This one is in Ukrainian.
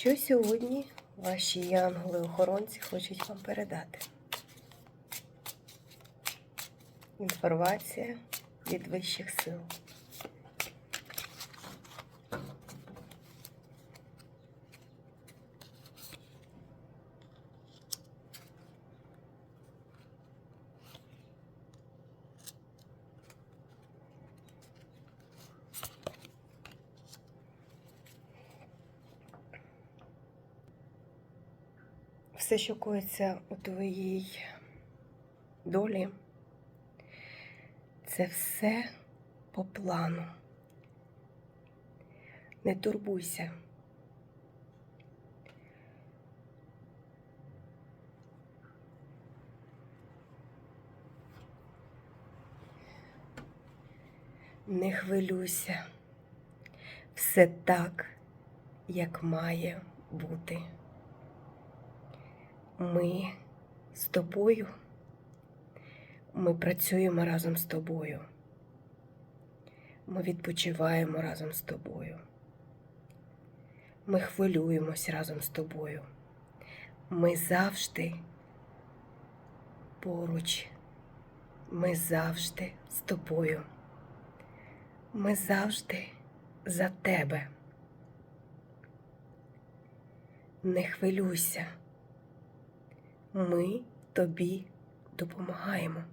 Що сьогодні ваші янголи-охоронці хочуть вам передати? Інформація від вищих сил. Все, що коїться у твоїй долі, це все по плану. Не турбуйся. Не хвилюйся. Все так, як має бути. Ми з тобою. Ми працюємо разом з тобою. Ми відпочиваємо разом з тобою. Ми хвилюємось разом з тобою. Ми завжди поруч. Ми завжди з тобою. Ми завжди за тебе. Не хвилюйся. Ми тобі допомагаємо.